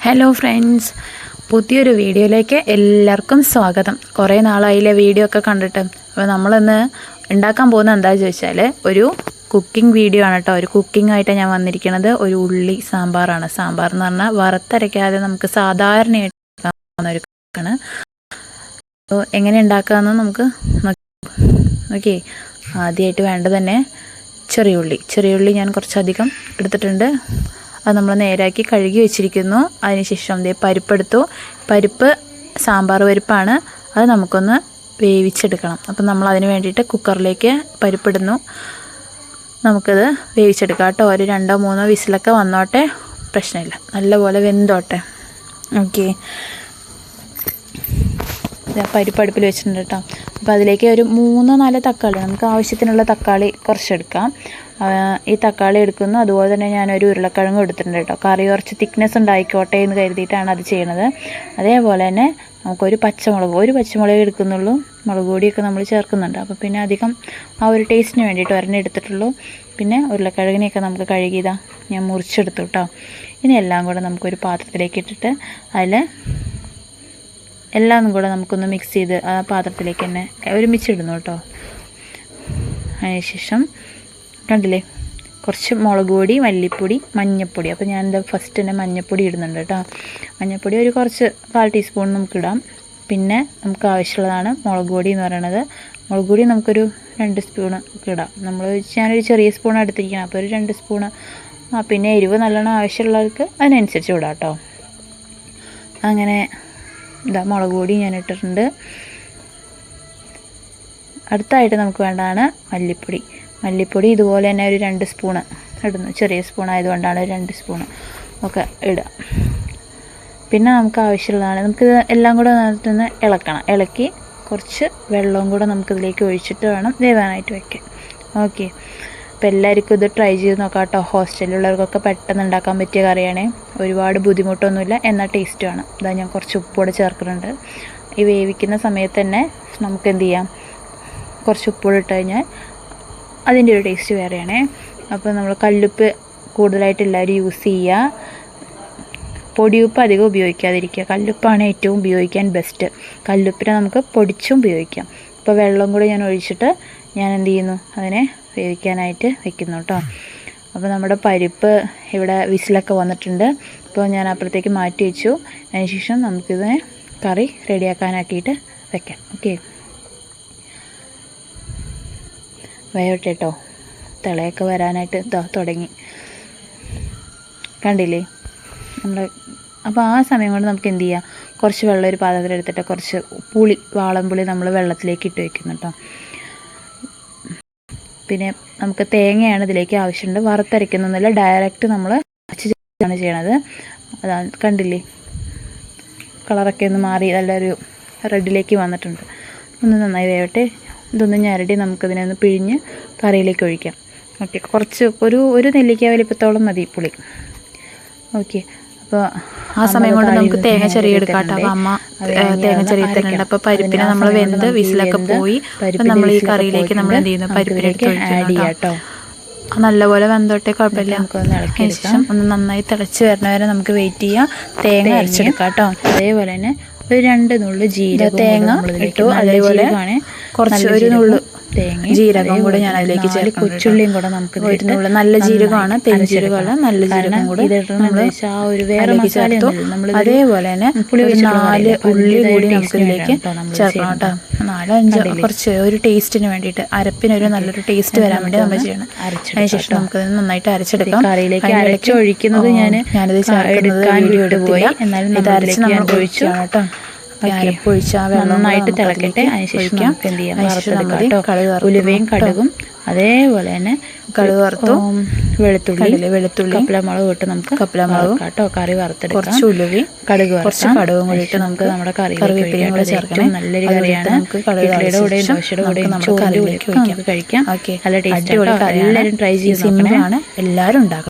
Hello friends പുതിയൊരു വീഡിയോയിലേക്ക് എല്ലാവർക്കും സ്വാഗതം. കുറേ നാളായില്ലേ വീഡിയോ ഒക്കെ കണ്ടിട്ട്. അപ്പോൾ നമ്മളിന്ന് ഉണ്ടാക്കാൻ പോകുന്നത് എന്താണെന്ന് ചോദിച്ചാൽ ഒരു കുക്കിംഗ് വീഡിയോ ആണ് കേട്ടോ ഒരു കുക്കിംഗ് ആയിട്ട് ഞാൻ വന്നിരിക്കുന്നത് ഒരു ഉള്ളി സാമ്പാറാണ്. സാമ്പാർ എന്ന് പറഞ്ഞാൽ വറുത്തരയ്ക്കാതെ നമുക്ക് സാധാരണയായിട്ട് ഒരു കുക്കാണ് അപ്പോൾ എങ്ങനെ ഉണ്ടാക്കാമെന്ന് നമുക്ക് ഓക്കെ ആദ്യമായിട്ട് വേണ്ടത് തന്നെ ചെറിയുള്ളി ചെറിയുള്ളി ഞാൻ കുറച്ചധികം എടുത്തിട്ടുണ്ട്. അത് നമ്മൾ നേരാക്കി കഴുകി വെച്ചിരിക്കുന്നു. അതിനുശേഷം ദേ പരിപ്പെടുത്തു. പരിപ്പ് സാമ്പാർ പരിപ്പാണ്. അത് നമുക്കൊന്ന് വേവിച്ചെടുക്കണം. അപ്പം നമ്മൾ അതിന് വേണ്ടിയിട്ട് കുക്കറിലേക്ക് പരിപ്പിടുന്നു. നമുക്കത് വേവിച്ചെടുക്കാം കേട്ടോ. ഒരു രണ്ടോ മൂന്നോ വിസിലൊക്കെ വന്നോട്ടെ. പ്രശ്നമില്ല. നല്ലപോലെ വെന്തോട്ടെ. ഓക്കെ. പരിപ്പ് അടുപ്പിൽ വെച്ചിട്ടുണ്ട് കേട്ടോ. അപ്പോൾ അതിലേക്ക് ഒരു മൂന്നോ നാലോ തക്കാളി നമുക്ക് ആവശ്യത്തിനുള്ള തക്കാളി കുറച്ചെടുക്കാം. ഈ തക്കാളി എടുക്കുന്നു. അതുപോലെ തന്നെ ഞാനൊരു ഉരുളക്കിഴങ്ങ് എടുത്തിട്ടുണ്ട് കേട്ടോ. കറി കുറച്ച് തിക്നെസ് ഉണ്ടായിക്കോട്ടെ എന്ന് കരുതിയിട്ടാണ് അത് ചെയ്യണത്. അതേപോലെ തന്നെ നമുക്കൊരു പച്ചമുളക് ഒരു പച്ചമുളക് എടുക്കുന്നുള്ളൂ. മുളക് പൊടിയൊക്കെ നമ്മൾ ചേർക്കുന്നുണ്ട്. അപ്പോൾ പിന്നെ അധികം ആ ഒരു ടേസ്റ്റിന് വേണ്ടിയിട്ട് ഒരെണ്ണം എടുത്തിട്ടുള്ളൂ. പിന്നെ ഉരുളക്കിഴങ്ങിനെയൊക്കെ നമുക്ക് കഴുകിയതാണ് ഞാൻ മുറിച്ചെടുത്തു കേട്ടോ. ഇനി എല്ലാം കൂടെ നമുക്കൊരു പാത്രത്തിലേക്ക് ഇട്ടിട്ട് അതിൽ എല്ലാം കൂടെ നമുക്കൊന്ന് മിക്സ് ചെയ്ത് ആ പാത്രത്തിലേക്ക് തന്നെ ഒരുമിച്ചിടുന്നു കേട്ടോ. അതിനുശേഷം കണ്ടില്ലേ? കുറച്ച് മുളക് പൊടി മല്ലിപ്പൊടി മഞ്ഞൾപ്പൊടി അപ്പോൾ ഞാൻ എന്താ ഫസ്റ്റ് തന്നെ മഞ്ഞൾപ്പൊടി ഇടുന്നുണ്ട് കേട്ടോ. മഞ്ഞൾപ്പൊടി ഒരു കുറച്ച് കാൽ ടീസ്പൂൺ നമുക്ക് ഇടാം പിന്നെ നമുക്ക് ആവശ്യമുള്ളതാണ് മുളക് പൊടി എന്ന് പറയണത്. മുളക് പൊടി നമുക്കൊരു രണ്ട് സ്പൂണ് ഒക്കെ ഇടാം. നമ്മൾ ഞാനൊരു ചെറിയ സ്പൂൺ എടുത്തിരിക്കണം അപ്പോൾ ഒരു രണ്ട് സ്പൂണ് ആ പിന്നെ എരിവ് നല്ലോണം ആവശ്യമുള്ളവർക്ക് അതിനനുസരിച്ച് ഇടാം കേട്ടോ. അങ്ങനെ ഇതാ മുളക് പൊടി ഞാൻ ഇട്ടിട്ടുണ്ട്. അടുത്തായിട്ട് നമുക്ക് വേണ്ടതാണ് മല്ലിപ്പൊടി. മല്ലിപ്പൊടി ഇതുപോലെ തന്നെ ഒരു രണ്ട് സ്പൂണ് ഇടുന്നു. ചെറിയ സ്പൂൺ ആയതുകൊണ്ടാണ് രണ്ട് സ്പൂണ് ഒക്കെ ഇടുക. പിന്നെ നമുക്ക് ആവശ്യമുള്ളതാണ് നമുക്കിത് എല്ലാം കൂടെ നന്നായിട്ടൊന്ന് ഇളക്കണം. ഇളക്കി കുറച്ച് വെള്ളവും കൂടെ നമുക്കിതിലേക്ക് ഒഴിച്ചിട്ട് വേണം വേവാനായിട്ട് വയ്ക്കാൻ ഓക്കെ. അപ്പോൾ എല്ലാവർക്കും ഇത് ട്രൈ ചെയ്ത് നോക്കാം കേട്ടോ ഹോസ്റ്റലിലുള്ളവർക്കൊക്കെ പെട്ടെന്ന് ഉണ്ടാക്കാൻ പറ്റിയ കറിയാണ്. ഒരുപാട് ബുദ്ധിമുട്ടൊന്നുമില്ല. എന്നാൽ ടേസ്റ്റുമാണ് ഇതാ ഞാൻ കുറച്ച് ഉപ്പൂടെ ചേർക്കുന്നുണ്ട്. ഈ വേവിക്കുന്ന സമയത്ത് തന്നെ നമുക്ക് എന്ത് ചെയ്യാം? കുറച്ച് ഉപ്പൂടെ ഇട്ട് കഴിഞ്ഞാൽ അതിന്റെ ഒരു ടേസ്റ്റ് വേറെയാണ്. അപ്പോൾ നമ്മൾ കല്ലുപ്പ് കൂടുതലായിട്ട് എല്ലാവരും യൂസ് ചെയ്യുക. പൊടിയുപ്പ് അധികം ഉപയോഗിക്കാതിരിക്കുക. കല്ലുപ്പാണ് ഏറ്റവും ഉപയോഗിക്കാൻ ബെസ്റ്റ് കല്ലുപ്പിനെ നമുക്ക് പൊടിച്ചും ഉപയോഗിക്കാം. അപ്പോൾ വെള്ളം കൂടി ഞാൻ ഒഴിച്ചിട്ട് ഞാൻ എന്ത് ചെയ്യുന്നു? അതിനെ വേവിക്കാനായിട്ട് വെക്കുന്നു കേട്ടോ അപ്പോൾ നമ്മുടെ പരിപ്പ് ഇവിടെ വിസിലൊക്കെ വന്നിട്ടുണ്ട്. അപ്പോൾ ഞാൻ അപ്പുറത്തേക്ക് മാറ്റി വെച്ചു. അതിനുശേഷം നമുക്കിതിനെ കറി റെഡിയാക്കാനാക്കിയിട്ട് വെക്കാം. ഓക്കെ? വേവട്ടെ തിളയൊക്കെ വരാനായിട്ട് ഇതാ തുടങ്ങി. കണ്ടില്ലേ? നമ്മൾ അപ്പോൾ ആ സമയം കൊണ്ട് നമുക്ക് എന്ത് ചെയ്യാം? കുറച്ച് വെള്ളം ഒരു പാത്രത്തിലെടുത്തിട്ട് കുറച്ച് പുളി വാളംപുളി നമ്മൾ വെള്ളത്തിലേക്ക് ഇട്ട് വെക്കുന്നു കേട്ടോ പിന്നെ നമുക്ക് തേങ്ങയാണ് ഇതിലേക്ക് ആവശ്യമുണ്ട്. വറുത്തരയ്ക്കുന്നൊന്നുമില്ല ഡയറക്റ്റ് നമ്മൾ ആണ് ചെയ്യണത്. അതാണ് കണ്ടില്ലേ? കളറൊക്കെ ഒന്ന് മാറി നല്ലൊരു റെഡിലേക്ക് വന്നിട്ടുണ്ട്. ഒന്ന് നന്നായി വേവട്ടെ. ഇതൊന്ന് ഞരടി നമുക്കിതിനെ ഒന്ന് പിഴിഞ്ഞ് കറിയിലേക്ക് ഒഴിക്കാം. ഓക്കെ കുറച്ച് ഒരു ഒരു നെല്ലിക്ക വലിപ്പത്തോളം മതി പുളി. ഓക്കെ. അപ്പോൾ ആ സമയം കൊണ്ട് നമുക്ക് തേങ്ങ ചെറിയ എടുക്കാം കേട്ടോ അപ്പോൾ അമ്മ തേങ്ങ ചെറിയ തരുന്നുണ്ട് അപ്പോൾ പരിപ്പിനെ നമ്മൾ വെന്ത് വിസിലൊക്കെ പോയി നമ്മൾ ഈ കറിയിലേക്ക് നമ്മൾ എന്ത് ചെയ്യുന്നു? പരിപ്പിനെടുത്ത് കേട്ടോ. നല്ലപോലെ വെന്തോട്ടെ കുഴപ്പമില്ല. ശേഷം ഒന്ന് നന്നായി തിളച്ച് വരണവരെ വരെ നമുക്ക് വെയിറ്റ് ചെയ്യാം. തേങ്ങ അരച്ചെടുക്കാം കേട്ടോ. അതേപോലെ തന്നെ ഒരു രണ്ട് നുള്ളു ജീരകം തേങ്ങ ഇട്ടു. അതേപോലെ കുറച്ച് ഒരു നുള്ളു ജീരകം. കൂടെ ഞാൻ അതിലേക്ക് ചേർക്കും കൊച്ചുള്ളിയും കൂടെ നമുക്ക് ഒരു നല്ല ജീരകമാണ് പെരുംജീരകമല്ല നല്ല ജീരകം കൂടെ ചേർത്തു. അതേപോലെ തന്നെ നാല് ഉള്ളി കൂടി നമുക്ക് ഇതിലേക്ക് ചേർക്കണം കേട്ടോ. നാലോ അഞ്ചോ കുറച്ച് ഒരു ടേസ്റ്റിന് വേണ്ടിയിട്ട് അരപ്പിനൊരു നല്ലൊരു ടേസ്റ്റ് വരാൻ വേണ്ടി നമ്മൾ ചെയ്യണം. അതിനുശേഷം നമുക്ക് നന്നായിട്ട് അരച്ചെടുക്കാം. കറിയിലേക്ക് അരച്ച് ഒഴിക്കുന്നത് ഞാൻ ഞാനിത് ചേർക്കുന്നത് പോയി എന്നാലും ഇത് അരച്ച് നമ്മൾ ഒഴിച്ചു. കേട്ടോ. അരപ്പൊഴിച്ച് ആ വെള്ളം നന്നായിട്ട് തിളക്കട്ടെ. അതിനുശേഷം എന്ത് ചെയ്യാം? വറുത്തെടുക്കാം കേട്ടോ. ഉലുവയും കടുകും. അതേപോലെ തന്നെ കടുക് വറുത്തു. വെളുത്തുള്ളി. വെളുത്തുള്ളി. കപ്പലമുളക് ഇട്ട് നമുക്ക് കപ്പലമുളക്. കേട്ടോ. കറി വറുത്തെടുക്കാം. കുറച്ച് ഉലുവി. കടുക് കുറച്ച് കടുകും കൂടി ഇട്ട് നമുക്ക് നമ്മുടെ കറി കറിവേപ്പിലയും കൂടെ ചേർക്കണം. നല്ലൊരു കറിയാണ്. നമുക്ക് ഇഡ്ഡലിയുടെ കൂടെ ദോശയുടെ കൂടെയും നമുക്ക് കഴിക്കാം ഓക്കെ. നല്ല ടേസ്റ്റ് എല്ലാവരും ട്രൈ സിമ്പിളാണ്. എല്ലാവരും ഉണ്ടാക്കും